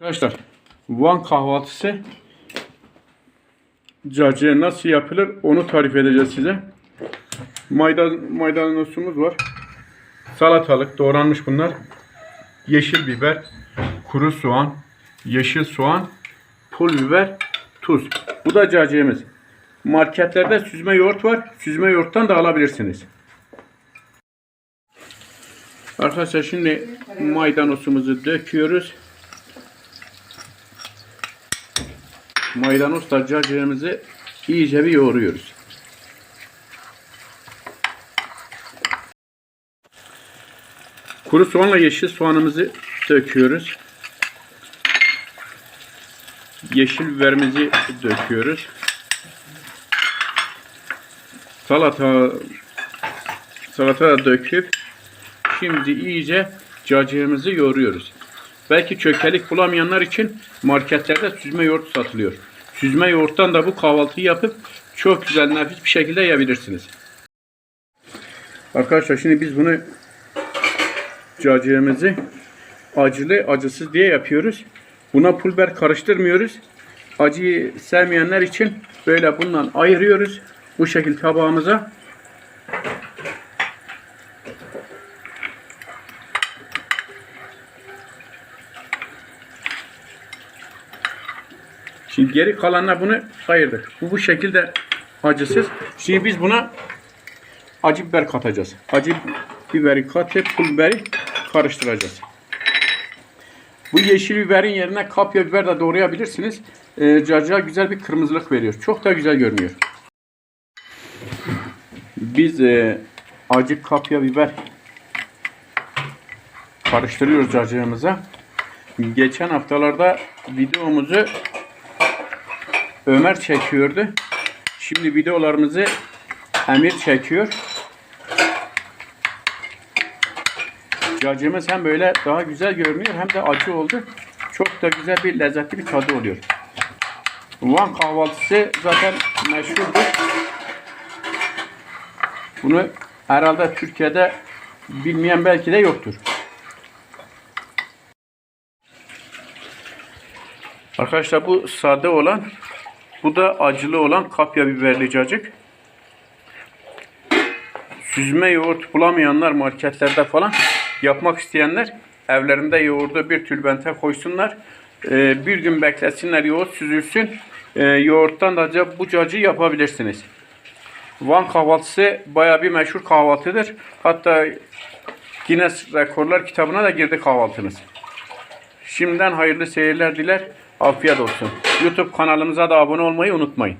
Arkadaşlar Van kahvaltısı cacığı nasıl yapılır onu tarif edeceğiz size. Maydan, maydanozumuz var. Salatalık doğranmış bunlar. Yeşil biber, kuru soğan, yeşil soğan, pul biber, tuz. Bu da cacığımız. Marketlerde süzme yoğurt var. Süzme yoğurttan da alabilirsiniz. Arkadaşlar şimdi maydanozumuzu döküyoruz. Maydanozla cacığımızı iyice bir yoğuruyoruz. Kuru soğanla yeşil soğanımızı döküyoruz. Yeşil biberimizi döküyoruz. Salata salata döküp şimdi iyice cacığımızı yoğuruyoruz. Belki çökelik bulamayanlar için marketlerde süzme yoğurt satılıyor. Süzme yoğurttan da bu kahvaltıyı yapıp çok güzel nefis bir şekilde yiyebilirsiniz. Arkadaşlar şimdi biz bunu cacığımızı acılı acısız diye yapıyoruz. Buna pul biber karıştırmıyoruz. Acıyı sevmeyenler için böyle bundan ayırıyoruz. Bu şekilde tabağımıza Şimdi geri kalanla bunu ayırdık. Bu bu şekilde acısız. Şimdi biz buna acı biber katacağız. Acı biberi katıp pul biberi karıştıracağız. Bu yeşil biberin yerine kapya biber de doğrayabilirsiniz. Ee, cacığa güzel bir kırmızılık veriyor. Çok da güzel görünüyor. Biz e, acı kapya biber karıştırıyoruz cacığımıza. Geçen haftalarda videomuzu Ömer çekiyordu. Şimdi videolarımızı Emir çekiyor. Cacığımız hem böyle daha güzel görünüyor hem de acı oldu. Çok da güzel bir lezzetli bir tadı oluyor. Van kahvaltısı zaten meşhurdur. Bunu herhalde Türkiye'de bilmeyen belki de yoktur. Arkadaşlar bu sade olan bu da acılı olan kapya biberli cacık. Süzme yoğurt bulamayanlar marketlerde falan yapmak isteyenler evlerinde yoğurdu bir tülbente koysunlar. Ee, bir gün beklesinler yoğurt süzülsün. Ee, yoğurttan da bu cacığı yapabilirsiniz. Van kahvaltısı baya bir meşhur kahvaltıdır. Hatta Guinness Rekorlar kitabına da girdi kahvaltınız. Şimdiden hayırlı seyirler diler. Afiyet olsun. YouTube kanalımıza da abone olmayı unutmayın.